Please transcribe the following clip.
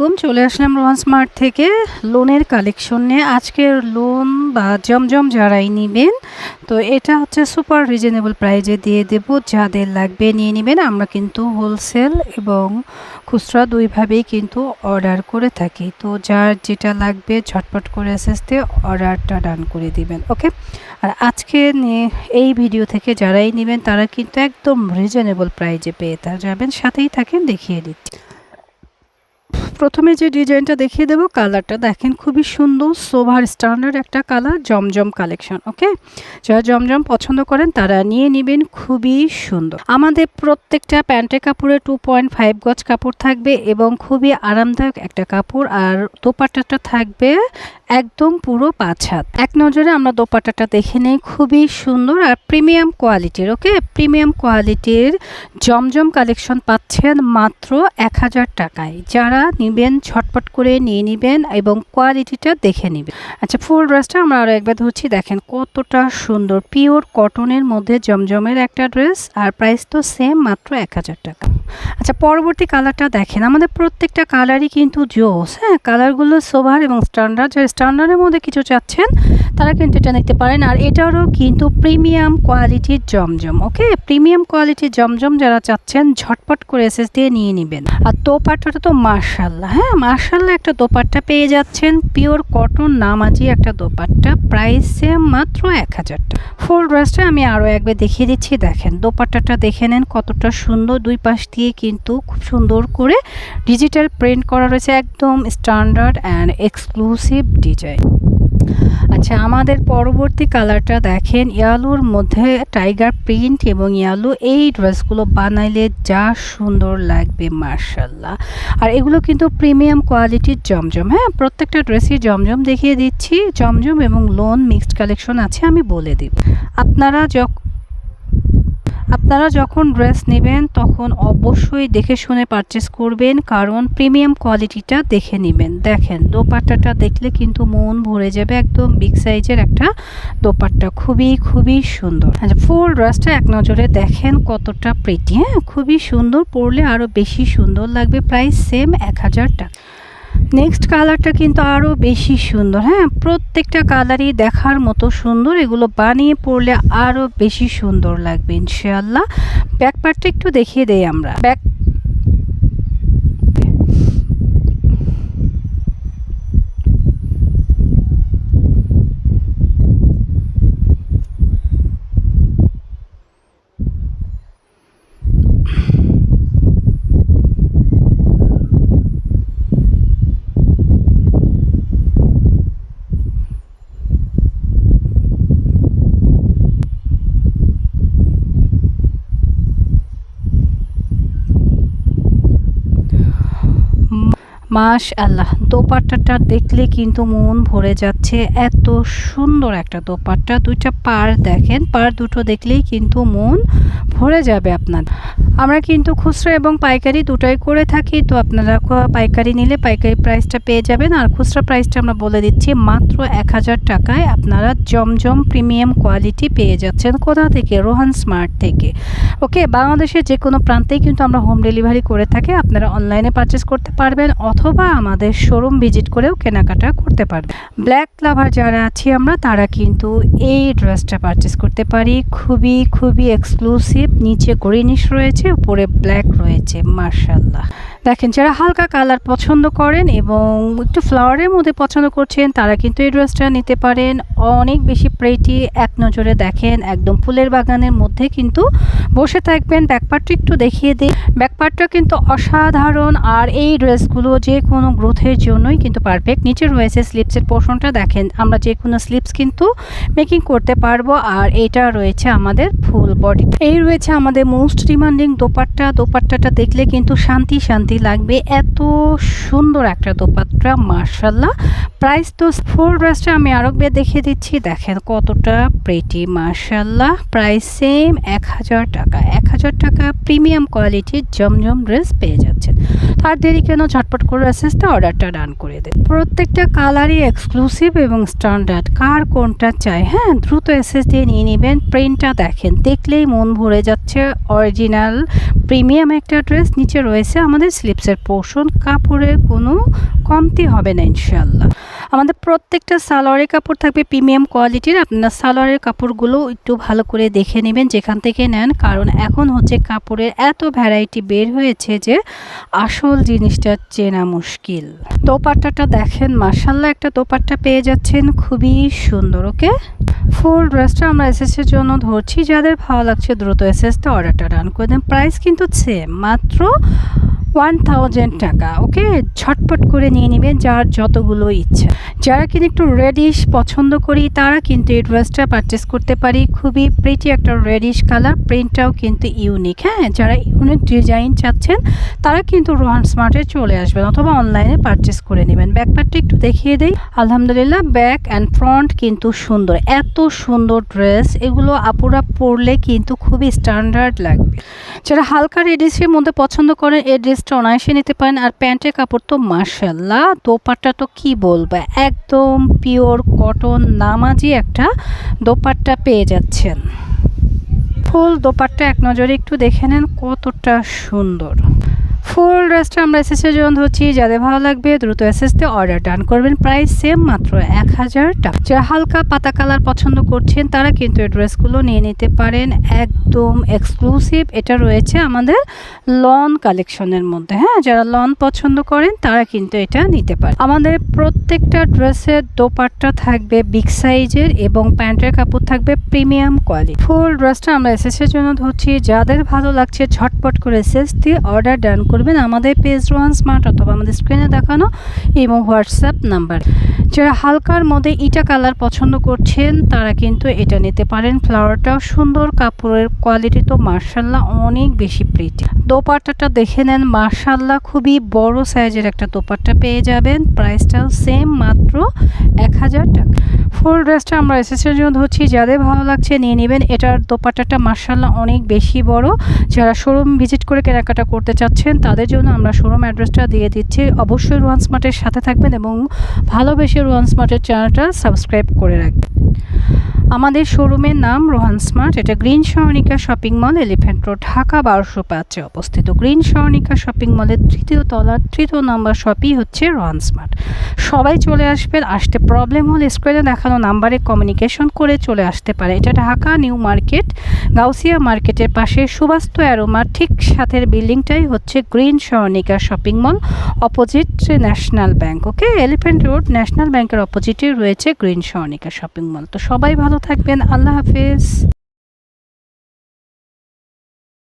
আলাইকুম, চলে আসলাম রোহান স্মার্ট থেকে। লোনের কালেকশন নিয়ে। আজকের লোন বা জমজম যারাই নেবেন, তো এটা হচ্ছে সুপার রিজনেবল প্রাইজে দিয়ে দেব। যাদের লাগবে নিয়ে নেবেন। আমরা কিন্তু হোলসেল এবং খুচরা দুইভাবেই কিন্তু অর্ডার করে থাকি। তো যার যেটা লাগবে ঝটপট করে আসতে অর্ডারটা ডান করে দিবেন, ওকে? আর আজকে এই ভিডিও থেকে যারাই নেবেন, তারা কিন্তু একদম রিজনেবল প্রাইজে পেয়ে তা যাবেন। সাথেই থাকেন, দেখিয়ে দিচ্ছি। প্রথমে যে ডিজাইনটা দেখিয়ে দেবো, কালারটা দেখেন খুবই সুন্দর সোভার স্ট্যান্ডার্ড একটা কালার, জমজম কালেকশন ওকে যারা জমজম পছন্দ করেন তারা নিয়ে নেবেন, খুবই সুন্দর। আমাদের প্রত্যেকটা প্যান্টের কাপড়ে টু পয়েন্ট ফাইভ গজ কাপড় থাকবে এবং খুবই আরামদায়ক একটা কাপড়, আর দোপাট্টাটা থাকবে একদম পুরো পাঁচ হাত। এক নজরে আমরা দোপাট্টাটা দেখে নেই, খুবই সুন্দর আর প্রিমিয়াম কোয়ালিটির ওকে প্রিমিয়াম কোয়ালিটির জমজম কালেকশন পাচ্ছেন মাত্র এক হাজার টাকায়। যারা নেবেন, ছটপট করে নিয়ে নিবেন এবং কোয়ালিটিটা দেখে নেবেন। আচ্ছা ফুল ড্রেসটা আমরা আরও একবার ধরছি। দেখেন কতটা সুন্দর পিওর কটনের মধ্যে জমজমের একটা ড্রেস আর প্রাইস তো সেম মাত্র এক হাজার টাকা। আচ্ছা পরবর্তী কালারটা দেখেন। আমাদের প্রত্যেকটা কালারই কিন্তু জোস হ্যাঁ? কালারগুলো সোভার এবং স্ট্যান্ডার্ড যারা স্ট্যান্ডার্ডের মধ্যে কিছু চাচ্ছেন, তারা কিন্তু এটা নিতে পারেন। আর এটারও কিন্তু প্রিমিয়াম কোয়ালিটির জমজম ওকে প্রিমিয়াম কোয়ালিটির জমজম যারা চাচ্ছেন, ঝটপট করে এসএস দিয়ে নিয়ে নেবেন। আর দোপাট্টাটা তো মার্শাল্লাহ হ্যাঁ? মার্শাল্লাহ একটা দোপাট্টা পেয়ে যাচ্ছেন। পিওর কটন নামাজি একটা দোপাট্টা প্রাইসে মাত্র এক হাজার টাকা। ফুল ড্রেসটা আমি আরও একবার দেখিয়ে দিচ্ছি। দেখেন, দোপাট্টাটা দেখে নেন কতটা সুন্দর। দুই পাশ দিয়ে কিন্তু খুব সুন্দর করে ডিজিটাল প্রিন্ট করা রয়েছে, একদম স্ট্যান্ডার্ড অ্যান্ড এক্সক্লুসিভ ডিজাইন আচ্ছা আমাদের পরবর্তী কালারটা দেখেন, ইয়ালোর মধ্যে টাইগার প্রিন্ট এবং ইয়ালো এই ড্রেসগুলো বানাইলে যা সুন্দর লাগবে মার্শাল্লাহ আর এগুলো কিন্তু প্রিমিয়াম কোয়ালিটির জমজম হ্যাঁ? প্রত্যেকটা ড্রেসই জমজম দেখিয়ে দিচ্ছি, জমজম এবং লোন মিক্সড কালেকশন আছে, আমি বলে দিব আপনারা যখন আপনারা যখন ড্রেস নেবেন, তখন অবশ্যই দেখে শুনে পারচেস করবেন, কারণ প্রিমিয়াম কোয়ালিটিটা দেখে নেবেন। দেখেন, দোপাট্টাটা দেখলে কিন্তু মন ভরে যাবে একদম বিগ সাইজের একটা দোপাট্টা। খুবই খুবই সুন্দর। আচ্ছা ফুল ড্রেসটা এক নজরে দেখেন কতটা প্রিটি হ্যাঁ? খুবই সুন্দর, পরলে আরও বেশি সুন্দর লাগবে। প্রাইস সেম এক হাজার টাকা। নেক্সট কালারটা কিন্তু আরও বেশি সুন্দর হ্যাঁ? প্রত্যেকটা কালারই দেখার মতো সুন্দর, এগুলো বানিয়ে পড়লে আরও বেশি সুন্দর লাগবে, ইনশাআল্লাহ। ব্যাক পার্টটা একটু দেখিয়ে দেয় আমরা। ব্যাক মাশ আল্লাহ দোপাট্টাটা দেখলে কিন্তু মন ভরে যাচ্ছে। এত সুন্দর একটা দোপাট্টা, দুইটা পার দেখেন পার দুটো দেখলেই কিন্তু মন ভরে যাবে আপনার। আমরা কিন্তু খুচরা এবং পাইকারি দুটাই করে থাকি, তো আপনারা পাইকারি নিলে পাইকারি প্রাইসটা পেয়ে যাবেন। আর খুচরা প্রাইসটা আমরা বলে দিচ্ছি, মাত্র এক হাজার টাকায় আপনারা জমজম প্রিমিয়াম কোয়ালিটি পেয়ে যাচ্ছেন কোথা থেকে? রোহান স্মার্ট থেকে। ওকে, বাংলাদেশের যে কোনো প্রান্তেই কিন্তু আমরা হোম ডেলিভারি করে থাকি। আপনারা অনলাইনে পারচেস করতে পারবেন অথবা আমাদের শোরুম ভিজিট করেও কেনাকাটা করতে পারবে। ব্ল্যাক লাভার যারা আছি আমরা, তারা কিন্তু এই ড্রেসটা পারচেস করতে পারি। খুবই খুবই এক্সক্লুসিভ নিচে গ্রিনিশ রয়েছে, উপরে ব্ল্যাক রয়েছে মার্শাল্লাহ দেখেন, যারা হালকা কালার পছন্দ করেন এবং একটু ফ্লাওয়ারের মধ্যে পছন্দ করছেন, তারা কিন্তু এই ড্রেসটা নিতে পারেন। অনেক বেশি প্রেটি এক নজরে দেখেন, একদম ফুলের বাগানের মধ্যে কিন্তু বসে থাকবেন। ব্যাকপার্টটা একটু দেখিয়ে দিই। ব্যাকপার্টটা কিন্তু অসাধারণ, আর এই ড্রেসগুলো যে কোনো গ্রোথের জন্যই কিন্তু পারফেক্ট নিচে রয়েছে স্লিপসের পোর্শনটা দেখেন, আমরা যে কোনো স্লিপস কিন্তু মেকিং করতে পারব, আর এটা রয়েছে আমাদের ফুল বডি এই রয়েছে আমাদের মোস্ট ডিমান্ডিং দোপাট্টা। দোপাট্টাটা দেখলে কিন্তু শান্তি শান্তি লাগবে। এত সুন্দর একটা দোপাট্টা মার্শাল্লাহ প্রাইস তো ফুল ড্রেসটা আমি আরকবে দেখিয়ে দিচ্ছি। দেখেন কতটা প্রেটি মার্শাল্লাহ প্রাইস সেম এক হাজার টাকা। এক হাজার টাকা প্রিমিয়াম কোয়ালিটির জমজম ড্রেস পেয়ে যাচ্ছেন। তার দেরি কেন? ঝটপট করে এসেসটা অর্ডারটা ডান করে দেন। প্রত্যেকটা কালারই এক্সক্লুসিভ এবং স্ট্যান্ডার্ড কার কোনটা চাই? হ্যাঁ দ্রুত এসএস দিয়ে নিয়ে নেবেন। প্রিন্টটা দেখেন, দেখলেই মন ভরে যাচ্ছে। অরিজিনাল প্রিমিয়াম একটা ড্রেস নিচে রয়েছে। আমাদের স্লিপসের পোর্শন কাপড়ের কোনো কমতি হবে না ইনশাল্লাহ আমাদের প্রত্যেকটা সালোয়ারের কাপড় থাকবে প্রিমিয়াম কোয়ালিটির। আপনার সালোয়ারের কাপড়গুলো একটু ভালো করে দেখে নেবেন যেখান থেকে নেন। কারণ এখন হচ্ছে কাপড়ের এত ভ্যারাইটি বের হয়েছে যে আসল জিনিসটা চেনা মুশকিল। দোপাট্টাটা দেখেন মার্শাল্লাহ একটা দোপাট্টা পেয়ে যাচ্ছেন। খুবই সুন্দর, ওকে? ফুল ড্রেসটা আমরা এসএসের জন্য ধরছি। যাদের ভালো লাগছে দ্রুত এসএসটা অর্ডারটা ডান করে দেন। প্রাইস কিন্তু সেম মাত্র ওয়ান থাউজেন্ড টাকা ওকে ঝটপট করে নিয়ে নেবেন যার যতগুলো ইচ্ছা। যারা কিন্তু একটু রেডিশ পছন্দ করি, তারা কিন্তু এই ড্রেসটা পারচেস করতে পারি। খুবই প্রিটি একটা রেডিশ কালার প্রিন্টটাও কিন্তু ইউনিক হ্যাঁ যারা ইউনিক ডিজাইন চাচ্ছেন, তারা কিন্তু রোহান স্মার্টে চলে আসবেন অথবা অনলাইনে পারচেস করে নেবেন। ব্যাকপারটা একটু দেখিয়ে দেই। আলহামদুলিল্লাহ ব্যাক অ্যান্ড ফ্রন্ট কিন্তু সুন্দর। এত সুন্দর ড্রেস এগুলো আপুরা পরলে কিন্তু খুবই স্ট্যান্ডার্ড লাগবে। যারা হালকা রেডিসের মধ্যে পছন্দ করেন, এই ড্রেসটা অনায়াসে নিতে পারেন। আর প্যান্টের কাপড় তো মার্শাল্লাহ দোপাট্টা তো কি বলব? একদম পিওর কটন নামাজি একটা দোপাট্টা পেয়ে যাচ্ছেন। ফুল দোপাট্টা এক নজরে একটু দেখে নেন কতটা সুন্দর। ফুল ড্রেসটা আমরা এসএসের জন্য হচ্ছি যাদের ভালো লাগবে দ্রুত এসএসতে অর্ডার ডান করবেন। প্রাইস সেম মাত্র এক হাজার টাকা। যারা হালকা পাতা কালার পছন্দ করছেন, তারা কিন্তু এই ড্রেসগুলো নিয়ে নিতে পারেন। একদম এক্সক্লুসিভ এটা রয়েছে আমাদের লন কালেকশনের মধ্যে। হ্যাঁ যারা লন পছন্দ করেন, তারা কিন্তু এটা নিতে পারে। আমাদের প্রত্যেকটা ড্রেসের দোপাট্টা থাকবে বিগ সাইজের এবং প্যান্টের কাপড় থাকবে প্রিমিয়াম কোয়ালিটি ফুল ড্রেসটা আমরা এসএসের জন্য ধরছি, যাদের ভালো লাগছে, ঝটপট করে এসএস দিয়ে অর্ডার ডান করবেন আমাদের পেজ ওয়ান স্মার্ট অথবা আমাদের স্ক্রিনে দেখানো এবং হোয়াটসঅ্যাপ নাম্বার। যারা হালকার মধ্যে ইটা কালার পছন্দ করছেন, তারা কিন্তু এটা নিতে পারেন। ফ্লাওয়ারটাও সুন্দর, কাপড়ের কোয়ালিটি তো মার্শাল্লাহ অনেক বেশি প্রিটি দোপাট্টাটা দেখে নেন মার্শাল্লাহ খুবই বড় সাইজের একটা দোপাট্টা পেয়ে যাবেন। প্রাইসটাও সেম মাত্র এক হাজার টাকা। ফুল ড্রেসটা আমরা এসেসের জন্য ধরছি, যাদের ভালো লাগছে নিয়ে নেবেন। এটার দোপাট্টাটা মার্শাল্লাহ অনেক বেশি বড়। যারা শোরুম ভিজিট করে কেনাকাটা করতে চাচ্ছেন, তাদের জন্য আমরা শোরুম অ্যাড্রেসটা দিয়ে দিচ্ছি। অবশ্যই রোহান স্মার্টের সাথে থাকবেন এবং ভালোবেসে রোহান স্মার্টের চ্যানেলটা সাবস্ক্রাইব করে রাখবেন। আমাদের শোরুমের নাম রোহান স্মার্ট। এটা green Saranika shopping mall, elephant road, Dhaka, বারোশো পাঁচে অবস্থিত। গ্রিন সরণিকা শপিং মলের তৃতীয় তলার, তৃতীয় নম্বর শপই হচ্ছে রোহান স্মার্ট। সবাই চলে আসবেন, আসতে প্রবলেম হলে স্ক্রিনে দেখানো নাম্বারে কমিউনিকেশন করে চলে আসতে পারে। এটা ঢাকা নিউ মার্কেট, গাউসিয়া মার্কেটের পাশে সুবাস্ত অ্যারোমার ঠিক সাথের বিল্ডিংটাই হচ্ছে green Saranika shopping mall, opposite national bank, okay? Elephant road national ব্যাংকের অপোজিটে রয়েছে গ্রিন সরণিকা শপিং মল। তো সবাই ভালো থাকবেন আল্লাহ হাফেজ।